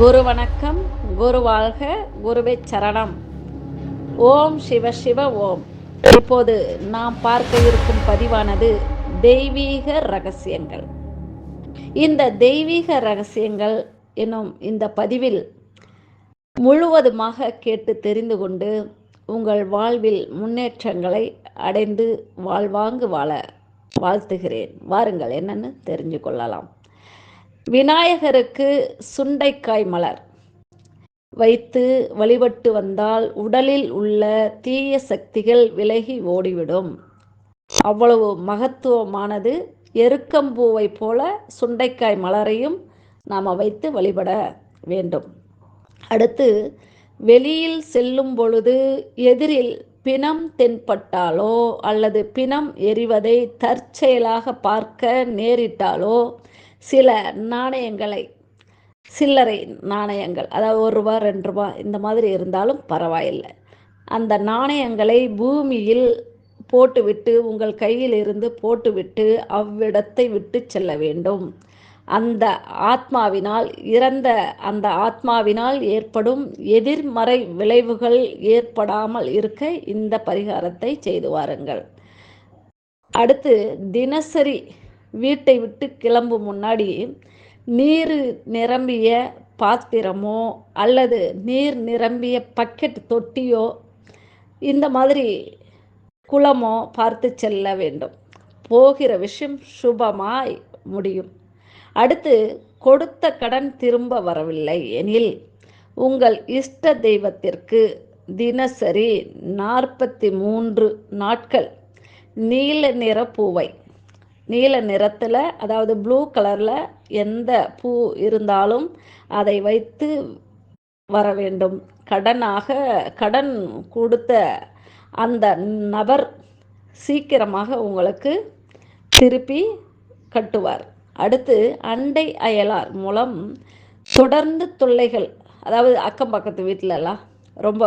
குரு வணக்கம் குரு வாழ்க குருவே சரணம். ஓம் சிவ சிவ ஓம். இப்போது நாம் பார்க்க இருக்கும் பதிவானது தெய்வீக ரகசியங்கள். இந்த தெய்வீக ரகசியங்கள் என்னும் இந்த பதிவில் முழுவதுமாக கேட்டு தெரிந்து கொண்டு உங்கள் வாழ்வில் முன்னேற்றங்களை அடைந்து வாழ்வாங்கு வாழ வாழ்த்துகிறேன். வாருங்கள் என்னன்னு தெரிஞ்சு கொள்ளலாம். விநாயகருக்கு சுண்டைக்காய் மலர். வைத்து வழிபட்டு வந்தால் உடலில் உள்ள தீய சக்திகள் விலகி ஓடிவிடும். அவ்வளவு மகத்துவமானது எருக்கம்பூவை போல சுண்டைக்காய் மலரையும் நாம் வைத்து வழிபட வேண்டும். அடுத்து வெளியில் செல்லும் பொழுது எதிரில் பிணம் தென்பட்டாலோ அல்லது பிணம் எரிவதை தற்செயலாக பார்க்க நேரிட்டாலோ சில நாணயங்களை சில்லறை நாணயங்கள் அதாவது ஒரு ரூபா ரெண்டு ரூபா இந்த மாதிரி இருந்தாலும் பரவாயில்லை. அந்த நாணயங்களை பூமியில் போட்டுவிட்டு உங்கள் கையில் இருந்து போட்டுவிட்டு அவ்விடத்தை விட்டு செல்ல வேண்டும். அந்த ஆத்மாவினால் இறந்த அந்த ஆத்மாவினால் ஏற்படும் எதிர்மறை விளைவுகள் ஏற்படாமல் இருக்க இந்த பரிகாரத்தை செய்து வாருங்கள். அடுத்து தினசரி வீட்டை விட்டு கிளம்பும் முன்னாடி நீர் நிரம்பிய பாத்திரமோ அல்லது நீர் நிரம்பிய பக்கெட் தொட்டியோ இந்த மாதிரி குளமோ பார்த்து செல்ல வேண்டும். போகிற விஷயம் சுபமாய் முடியும். அடுத்து கொடுத்த கடன் திரும்ப வரவில்லை எனில் உங்கள் இஷ்ட தெய்வத்திற்கு தினசரி நாற்பத்தி மூன்று நாட்கள் நீல நிற பூவை நீல நிறத்தில் அதாவது ப்ளூ கலரில் எந்த பூ இருந்தாலும் அதை வைத்து வர வேண்டும். கடனாக கடன் கொடுத்த அந்த நபர் சீக்கிரமாக உங்களுக்கு திருப்பி கட்டுவார். அடுத்து அண்டை அயலார் மூலம் தொடர்ந்து தொல்லைகள் அதாவது அக்கம் பக்கத்து வீட்டிலலாம் ரொம்ப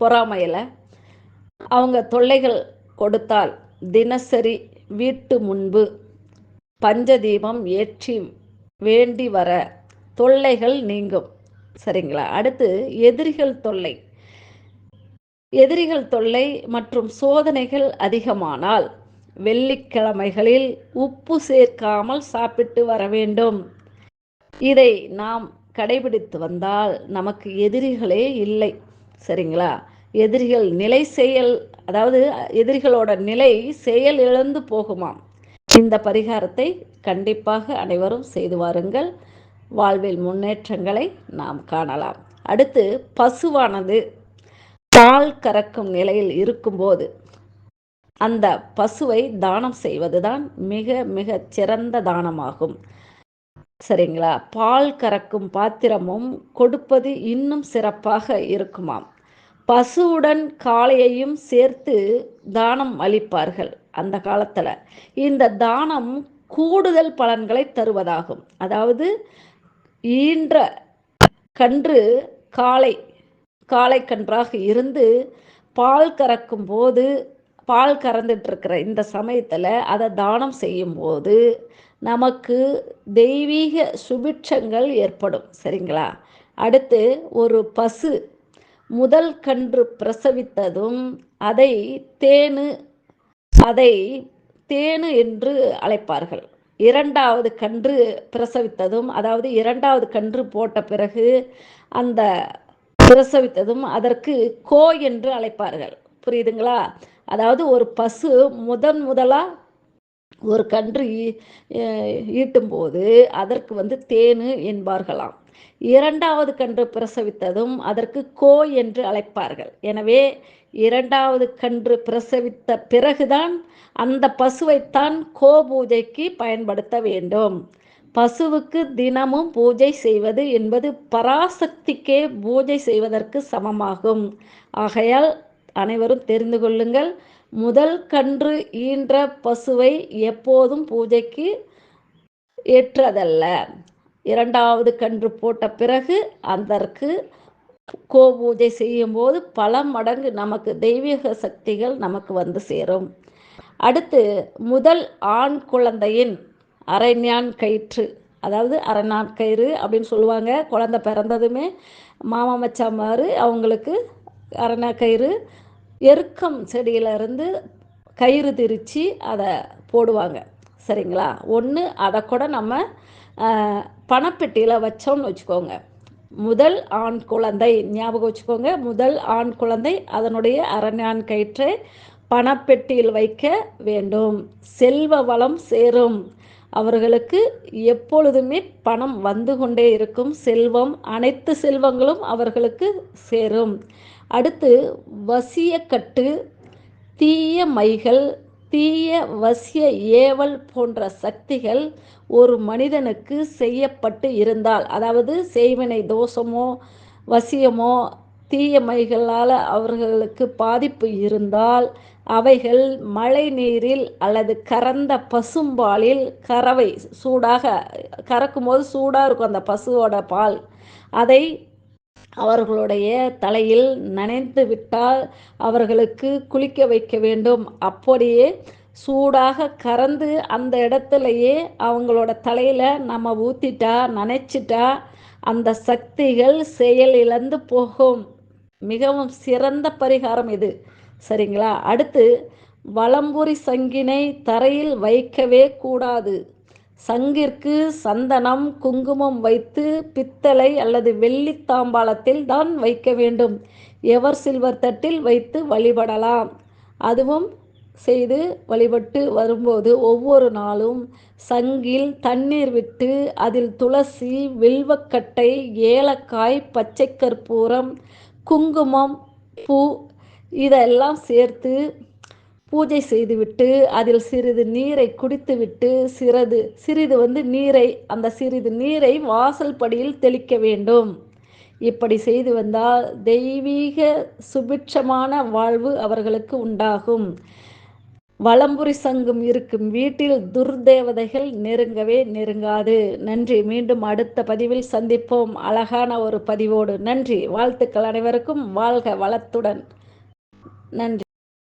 பொறாமையில் அவங்க தொல்லைகள் கொடுத்தால் தினசரி வீட்டு முன்பு பஞ்சதீபம் ஏற்றி வேண்டி வர தொல்லைகள் நீங்கும். சரிங்களா? அடுத்து எதிரிகள் தொல்லை. எதிரிகள் தொல்லை மற்றும் சோதனைகள் அதிகமானால் வெள்ளிக்கிழமைகளில் உப்பு சேர்க்காமல் சாப்பிட்டு வர வேண்டும். இதை நாம் கடைபிடித்து வந்தால் நமக்கு எதிரிகளே இல்லை. சரிங்களா? எதிரிகள் நிலை செயல் அதாவது எதிரிகளோட நிலை செயல் இழந்து போகுமாம். இந்த பரிகாரத்தை கண்டிப்பாக அனைவரும் செய்து வாருங்கள். வாழ்வில் முன்னேற்றங்களை நாம் காணலாம். அடுத்து பசுவானது பால் கறக்கும் நிலையில் இருக்கும்போது அந்த பசுவை தானம் செய்வதுதான் மிக மிக சிறந்த தானமாகும். சரிங்களா? பால் கறக்கும் பாத்திரமும் கொடுப்பது இன்னும் சிறப்பாக இருக்குமாம். பசுவுடன் காளையையும் சேர்த்து தானம் அளிப்பார்கள் அந்த காலத்தில். இந்த தானம் கூடுதல் பலன்களை தருவதாகும். அதாவது ஈன்ற கன்று காளை காளை கன்றாக இருந்து பால் கறக்கும் போது பால் கறந்துட்டுருக்கிற இந்த சமயத்தில் அதை தானம் செய்யும்போது நமக்கு தெய்வீக சுபிட்சங்கள் ஏற்படும். சரிங்களா? அடுத்து ஒரு பசு முதல் கன்று பிரசவித்ததும் அதை தேனு அதை தேனு என்று அழைப்பார்கள். இரண்டாவது கன்று பிரசவித்ததும் அதாவது இரண்டாவது கன்று போட்ட பிறகு அந்த பிரசவித்ததும் அதற்கு கோ என்று அழைப்பார்கள். புரியுதுங்களா? அதாவது ஒரு பசு முதன் முதலாக ஒரு கன்று ஈட்டும்போது அதற்கு வந்து தேனு என்பார்களாம். இரண்டாவது கன்று பிரசவித்ததும் அதற்கு கோ என்று அழைப்பார்கள். எனவே இரண்டாவது கன்று பிரசவித்த பிறகுதான் அந்த பசுவைத்தான் கோ பூஜைக்கு பயன்படுத்த வேண்டும். பசுவுக்கு தினமும் பூஜை செய்வது என்பது பராசக்திக்கே பூஜை செய்வதற்கு சமமாகும். ஆகையால் அனைவரும் தெரிந்து கொள்ளுங்கள் முதல் கன்று ஈன்ற பசுவை எப்போதும் பூஜைக்கு ஏற்றதல்ல. இரண்டாவது கன்று போட்ட பிறகு அதற்கு கோ பூஜை செய்யும்போது பல மடங்கு நமக்கு தெய்வீக சக்திகள் நமக்கு வந்து சேரும். அடுத்து முதல் ஆண் குழந்தையின் அரைஞான் கயிற்று அதாவது அரைநான் கயிறு அப்படின்னு சொல்லுவாங்க. குழந்தை பிறந்ததுமே மாமா மாதிரி அவங்களுக்கு அரணக்கயிறு எருக்கம் செடியிலிருந்து கயிறு திரித்து அதை போடுவாங்க. சரிங்களா? ஒன்று அதை கூட நம்ம பணப்பெட்டியில் வச்சோம்னு வச்சுக்கோங்க. முதல் ஆண் குழந்தை ஞாபகம் வச்சுக்கோங்க. முதல் ஆண் குழந்தை அதனுடைய அரண்யான் கயிற்றை பணப்பெட்டியில் வைக்க வேண்டும். செல்வ வளம் சேரும். அவர்களுக்கு எப்பொழுதுமே பணம் வந்து கொண்டே இருக்கும். செல்வம் அனைத்து செல்வங்களும் அவர்களுக்கு சேரும். அடுத்து வசியக்கட்டு தீய மைகள் தீய வசிய ஏவல் போன்ற சக்திகள் ஒரு மனிதனுக்கு செய்யப்பட்டு இருந்தால் அதாவது செய்வினை தோஷமோ வசியமோ தீயமைகளால் அவர்களுக்கு பாதிப்பு இருந்தால் அவைகள் மழை நீரில் அல்லது கறந்த பசும்பாலில் கறவை சூடாக கறக்கும் போது சூடாக இருக்கும் அந்த பசுவோட பால். அதை அவர்களுடைய தலையில் நனைந்து விட்டால் அவர்களுக்கு குளிக்க வைக்க வேண்டும். அப்படியே சூடாக கறந்து அந்த இடத்துலையே அவங்களோட தலையில் நம்ம ஊற்றிட்டா நனைச்சிட்டா அந்த சக்திகள் செயல் இழந்து போகும். மிகவும் சிறந்த பரிகாரம் இது. சரிங்களா? அடுத்து வலம்புரி சங்கினை தரையில் வைக்கவே கூடாது. சங்கிற்கு சந்தனம் குங்குமம் வைத்து பித்தளை அல்லது வெள்ளி தாம்பாளத்தில் தான் வைக்க வேண்டும். எவர் சில்வர் தட்டில் வைத்து வழிபடலாம். அதுவும் செய்து வழிபட்டு வரும்போது ஒவ்வொரு நாளும் சங்கில் தண்ணீர் விட்டு அதில் துளசி வில்வக்கட்டை ஏலக்காய் பச்சை கற்பூரம் குங்குமம் பூ இதெல்லாம் சேர்த்து பூஜை செய்துவிட்டு அதில் சிறிது நீரை குடித்துவிட்டு சிறிது சிறிது வந்து நீரை அந்த சிறிது நீரை வாசல் படியில் தெளிக்க வேண்டும். இப்படி செய்து வந்தால் தெய்வீக சுபிட்சமான வாழ்வு அவர்களுக்கு உண்டாகும். வளம்புரி சங்கம் இருக்கும் வீட்டில் துர்தேவதைகள் நெருங்கவே நெருங்காது. நன்றி. மீண்டும் அடுத்த பதிவில் சந்திப்போம். அழகான ஒரு பதிவோடு. நன்றி. வாழ்த்துக்கள் அனைவருக்கும். வாழ்க வளத்துடன். நன்றி.